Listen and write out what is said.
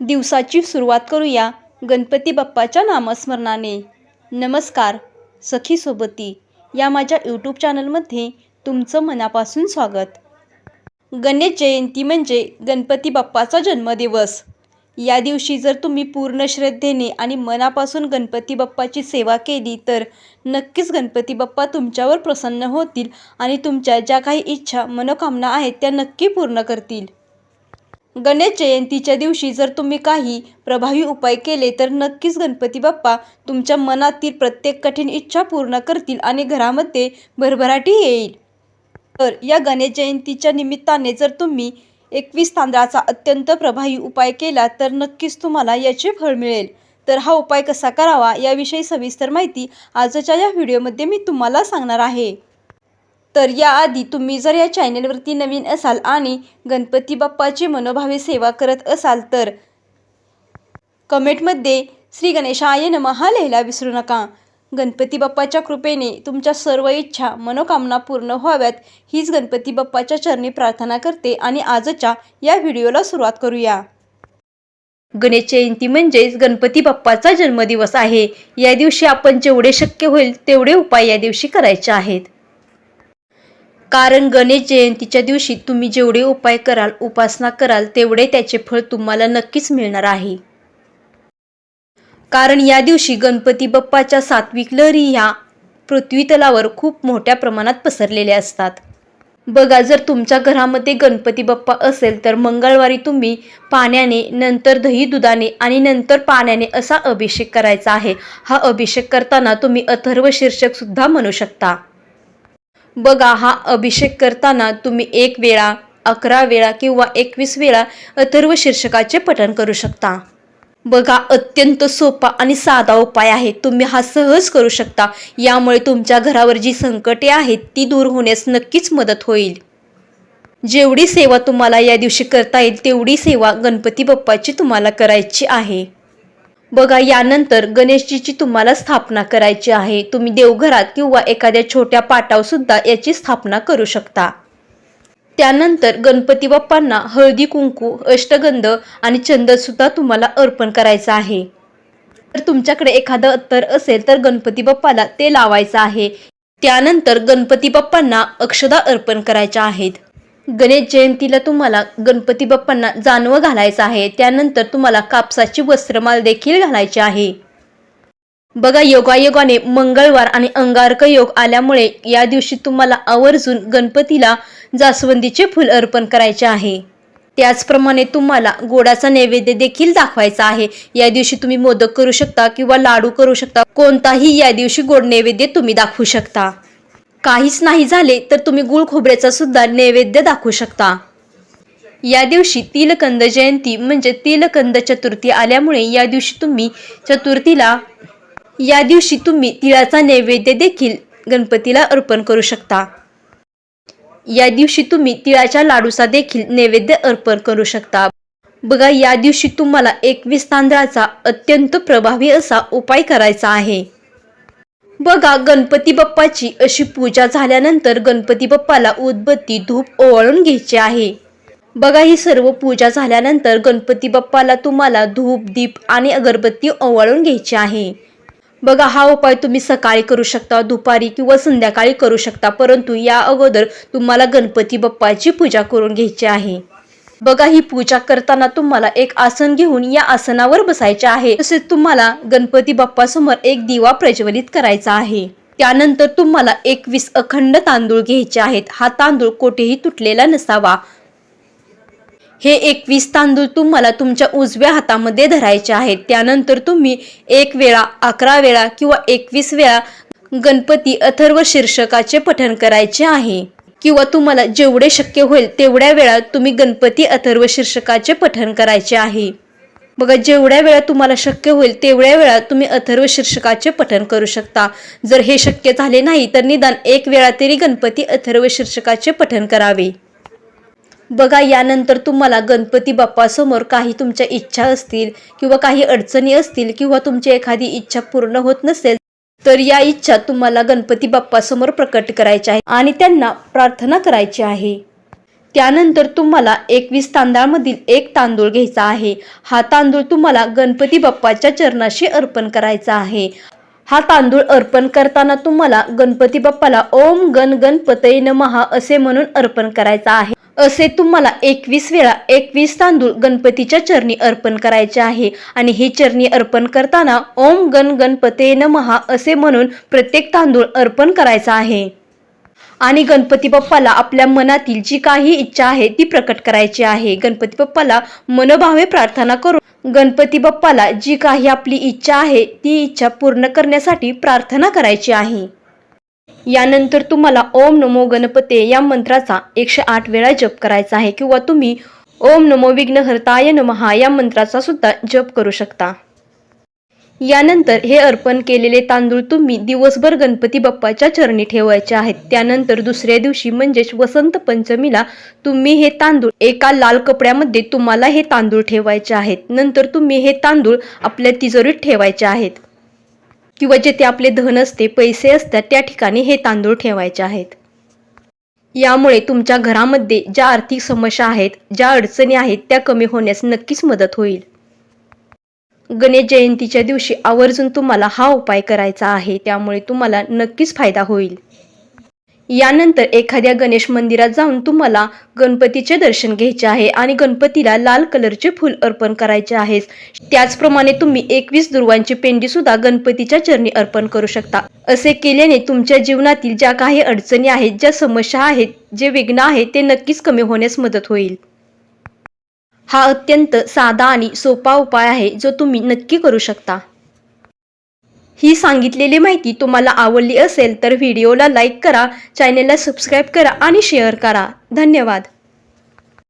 दिवसाची सुरुवात करूया गणपती बाप्पाच्या नामस्मरणाने. नमस्कार सखी सोबती. या माझ्या यूट्यूब चॅनलमध्ये तुमचं मनापासून स्वागत. गणेश जयंती म्हणजे गणपती बाप्पाचा जन्मदिवस. या दिवशी जर तुम्ही पूर्ण श्रद्धेने आणि मनापासून गणपती बाप्पाची सेवा केली तर नक्कीच गणपती बाप्पा तुमच्यावर प्रसन्न होतील आणि तुमच्या ज्या काही इच्छा मनोकामना आहेत त्या नक्की पूर्ण करतील. गणेश जयंतीच्या दिवशी जर तुम्ही काही प्रभावी उपाय केले तर नक्कीच गणपती बाप्पा तुमच्या मनातील प्रत्येक कठीण इच्छा पूर्ण करतील आणि घरामध्ये भरभराटी येईल. तर या गणेश जयंतीच्या निमित्ताने जर तुम्ही एकवीस तांदळाचा अत्यंत प्रभावी उपाय केला तर नक्कीच तुम्हाला याचे फळ मिळेल. तर हा उपाय कसा करावा याविषयी सविस्तर माहिती आजच्या या व्हिडिओमध्ये मी तुम्हाला सांगणार आहे. तर याआधी तुम्ही जर या चॅनेलवरती नवीन असाल आणि गणपती बाप्पाची मनोभावे सेवा करत असाल तर कमेंटमध्ये श्री गणेशाय नमः लिहायला विसरू नका. गणपती बाप्पाच्या कृपेने तुमच्या सर्व इच्छा मनोकामना पूर्ण व्हाव्यात. हीच गणपती बाप्पाच्या चरणी प्रार्थना करते आणि आजच्या या व्हिडिओला सुरुवात करूया. गणेश जयंती म्हणजेच गणपती बाप्पाचा जन्मदिवस आहे. या दिवशी आपण जेवढे शक्य होईल तेवढे उपाय या दिवशी करायचे आहेत. कारण गणेश जयंतीच्या दिवशी तुम्ही जेवढे उपाय कराल उपासना कराल तेवढे त्याचे फळ तुम्हाला नक्कीच मिळणार आहे. कारण या दिवशी गणपती बाप्पाच्या सात्विक लहरी ह्या पृथ्वीतलावर खूप मोठ्या प्रमाणात पसरलेल्या असतात. बघा जर तुमच्या घरामध्ये गणपती बाप्पा असेल तर मंगळवारी तुम्ही पाण्याने नंतर दही दुधाने आणि नंतर पाण्याने असा अभिषेक करायचा आहे. हा अभिषेक करताना तुम्ही अथर्व शीर्षकसुद्धा म्हणू शकता. बघा हा अभिषेक करताना तुम्ही एक वेळा अकरा वेळा किंवा एकवीस वेळा अथर्व शीर्षकाचे पठण करू शकता. बघा अत्यंत सोपा आणि साधा उपाय आहे. तुम्ही हा सहज करू शकता. यामुळे तुमच्या घरावर जी संकटे आहेत ती दूर होण्यास नक्कीच मदत होईल. जेवढी सेवा तुम्हाला या दिवशी करता येईल तेवढी सेवा गणपती बाप्पाची तुम्हाला करायची आहे. बघा यानंतर गणेशजीची तुम्हाला स्थापना करायची आहे. तुम्ही देवघरात किंवा एखाद्या छोट्या पाटाव सुद्धा याची स्थापना करू शकता. त्यानंतर गणपती बाप्पांना हळदी कुंकू अष्टगंध आणि चंदनसुद्धा तुम्हाला अर्पण करायचं आहे. तर तुमच्याकडे एखादं अत्तर असेल तर गणपती बाप्पाला ते लावायचं आहे. त्यानंतर गणपती बाप्पांना अक्षदा अर्पण करायच्या आहेत. गणेश जयंतीला तुम्हाला गणपती बाप्पांना जानवं घालायचं आहे. त्यानंतर तुम्हाला कापसाची वस्त्रमाल देखील घालायची आहे. बघा योगायोगाने मंगळवार आणि अंगारक योग आल्यामुळे या दिवशी तुम्हाला आवर्जून गणपतीला जास्वंदीचे फुल अर्पण करायचे आहे. त्याचप्रमाणे तुम्हाला गोडाचा नैवेद्य देखील दाखवायचा आहे. या दिवशी तुम्ही मोदक करू शकता किंवा लाडू करू शकता. कोणताही या दिवशी गोड नैवेद्य तुम्ही दाखवू शकता. काहीच नाही झाले तर तुम्ही गुळ खोबऱ्याचा सुद्धा नैवेद्य दाखवू शकता. या दिवशी तिलकंद जयंती म्हणजे तिलकंद चतुर्थी आल्यामुळे या दिवशी तुम्ही चतुर्थीला या दिवशी तुम्ही तिळाचा नैवेद्य देखील गणपतीला अर्पण करू शकता. या दिवशी तुम्ही तिळाच्या लाडूचा देखील नैवेद्य अर्पण करू शकता. बघा या दिवशी तुम्हाला एकवीस तांदळाचा अत्यंत प्रभावी असा उपाय करायचा आहे. बघा गणपती बाप्पाची अशी पूजा झाल्यानंतर गणपती बाप्पाला उदबत्ती धूप ओवाळून घ्यायचे आहे. बघा ही सर्व पूजा झाल्यानंतर गणपती बाप्पाला तुम्हाला धूप दीप आणि अगरबत्ती ओवाळून घ्यायची आहे. बघा हा उपाय तुम्ही सकाळी करू शकता दुपारी किंवा संध्याकाळी करू शकता परंतु या अगोदर तुम्हाला गणपती बाप्पाची पूजा करून घ्यायची आहे. बघा ही पूजा करताना तुम्हाला एक आसन घेऊन या आसनावर बसायचे आहे. तसेच तुम्हाला गणपती बाप्पा समोर एक दिवा प्रज्वलित करायचा आहे. त्यानंतर तुम्हाला एकवीस अखंड तांदूळ घ्यायचे आहेत. हा तांदूळ कोठेही तुटलेला नसावा. हे एकवीस तांदूळ तुम्हाला तुमच्या उजव्या हातामध्ये धरायचे आहेत. त्यानंतर तुम्ही एक वेळा अकरा वेळा किंवा एकवीस वेळा गणपती अथर्व शीर्षकाचे पठण करायचे आहे. किंवा तुम्हाला जेवढे शक्य होईल तेवढ्या वेळा तुम्ही गणपती अथर्व शीर्षकाचे पठण करायचे आहे. बघा जेवढ्या वेळा तुम्हाला शक्य होईल तेवढ्या वेळा तुम्ही अथर्व शीर्षकाचे पठण करू शकता. जर हे शक्य झाले नाही तर निदान एक वेळा तरी गणपती अथर्व शीर्षकाचे पठण करावे. बघा यानंतर तुम्हाला गणपती बाप्पासमोर काही तुमच्या इच्छा असतील किंवा काही अडचणी असतील किंवा तुमची एखादी इच्छा पूर्ण होत नसेल तर या इच्छा तुम्हाला गणपती बाप्पासमोर प्रकट करायच्या आहे आणि त्यांना प्रार्थना करायची आहे. त्यानंतर तुम्हाला एकवीस तांदळामधील एक तांदूळ घ्यायचा आहे. हा तांदूळ तुम्हाला गणपती बाप्पाच्या चरणाशी अर्पण करायचा आहे. हा तांदूळ अर्पण करताना तुम्हाला गणपती बाप्पाला ओम गण गणपतये नमहा असे म्हणून अर्पण करायचा आहे. असे तुम्हाला एकवीस वेळा एकवीस तांदूळ गणपतीच्या चरणी अर्पण करायचे आहे. आणि हे चरणी अर्पण करताना ओम गण गणपते नमहा असे म्हणून प्रत्येक तांदूळ अर्पण करायचा आहे. आणि गणपती बाप्पाला आपल्या मनातील जी काही इच्छा आहे ती प्रकट करायची आहे. गणपती बाप्पाला मनोभावे प्रार्थना करून गणपती बाप्पाला जी काही आपली इच्छा आहे ती इच्छा पूर्ण करण्यासाठी प्रार्थना करायची आहे. यानंतर तुम्हाला ओम नमो गणपते या मंत्राचा एकशे आठ वेळा जप करायचा आहे किंवा तुम्ही ओम नमो विघ्नहर्ताय नमहा या मंत्राचा सुद्धा जप करू शकता. यानंतर हे अर्पण केलेले तांदूळ तुम्ही दिवसभर गणपती बाप्पाच्या चरणी ठेवायचे आहेत. त्यानंतर दुसऱ्या दिवशी म्हणजेच वसंत पंचमीला तुम्ही हे तांदूळ एका लाल कपड्यामध्ये तुम्हाला हे तांदूळ ठेवायचे आहेत. नंतर तुम्ही हे तांदूळ आपल्या तिजोरीत ठेवायचे आहेत. किंवा जेथे आपले धन असते पैसे असतात त्या ठिकाणी हे तांदूळ ठेवायचे आहेत. यामुळे तुमच्या घरामध्ये ज्या आर्थिक समस्या आहेत ज्या अडचणी आहेत त्या कमी होण्यास नक्कीच मदत होईल. गणेश जयंतीच्या दिवशी आवर्जून तुम्हाला हा उपाय करायचा आहे. त्यामुळे तुम्हाला नक्कीच फायदा होईल. यानंतर एखाद्या गणेश मंदिरात जाऊन तुम्हाला गणपतीचे दर्शन घ्यायचे आहे आणि गणपतीला लाल कलरचे फूल अर्पण करायचे आहे. त्याचप्रमाणे तुम्ही एकवीस दुर्वांची पेंडी सुद्धा गणपतीच्या चरणी अर्पण करू शकता. असे केल्याने तुमच्या जीवनातील ज्या काही अडचणी आहेत ज्या समस्या आहेत जे विघ्न आहे ते नक्कीच कमी होण्यास मदत होईल. हा अत्यंत साधा आणि सोपा उपाय आहे जो तुम्ही नक्की करू शकता. ही सांगितलेली माहिती तुम्हाला आवडली असेल तर व्हिडिओला लाईक करा चॅनेलला सबस्क्राईब करा आणि शेअर करा. धन्यवाद.